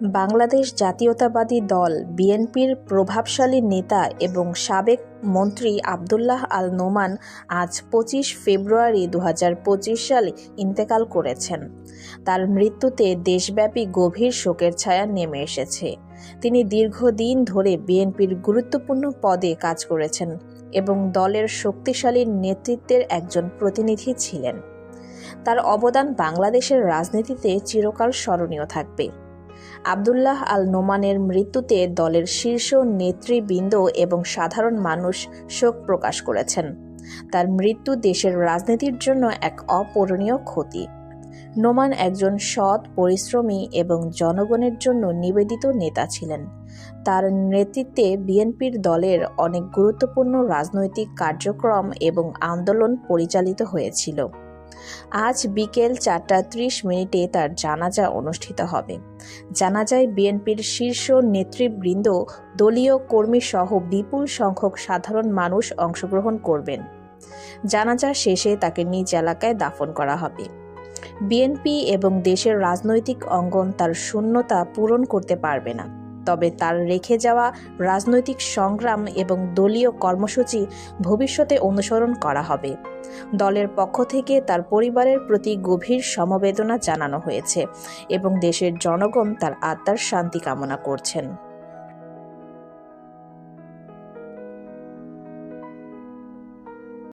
বাংলাদেশ জাতীয়তাবাদী দল বিএনপির প্রভাবশালী নেতা এবং সাবেক মন্ত্রী আবদুল্লাহ আল নোমান আজ পঁচিশ ফেব্রুয়ারি দু হাজার পঁচিশ সালে ইন্তেকাল করেছেন। তার মৃত্যুতে দেশব্যাপী গভীর শোকের ছায়া নেমে এসেছে। তিনি দীর্ঘদিন ধরে বিএনপির গুরুত্বপূর্ণ পদে কাজ করেছেন এবং দলের শক্তিশালী নেতৃত্বের একজন প্রতিনিধি ছিলেন। তার অবদান বাংলাদেশের রাজনীতিতে চিরকাল স্মরণীয় থাকবে। আবদুল্লাহ আল নোমানের মৃত্যুতে দলের শীর্ষ নেতৃবৃন্দ এবং সাধারণ মানুষ শোক প্রকাশ করেছেন। তার মৃত্যু দেশের রাজনীতির জন্য এক অপূরণীয় ক্ষতি। নোমান একজন সৎ, পরিশ্রমী এবং জনগণের জন্য নিবেদিত নেতা ছিলেন। তার নেতৃত্বে বিএনপির দলের অনেক গুরুত্বপূর্ণ রাজনৈতিক কার্যক্রম এবং আন্দোলন পরিচালিত হয়েছিল। আজ বিকেল চারটা ত্রিশ মিনিটে তার জানাজা অনুষ্ঠিত হবে। জানাজায় বিএনপির শীর্ষ নেতৃবৃন্দ, দলীয় কর্মী সহ বিপুল সংখ্যক সাধারণ মানুষ অংশগ্রহণ করবেন। জানাজা শেষে তাকে নিজ এলাকায় দাফন করা হবে। বিএনপি এবং দেশের রাজনৈতিক অঙ্গন তার শূন্যতা পূরণ করতে পারবে না। তবে তার রেখে যাওয়া রাজনৈতিক সংগ্রাম এবং দলীয় কর্মসূচি ভবিষ্যতে অনুসরণ করা হবে। দলের পক্ষ থেকে তার পরিবারের প্রতি গভীর সমবেদনা জানানো হয়েছে এবং দেশের জনগণ তার আত্মার শান্তি কামনা করছেন।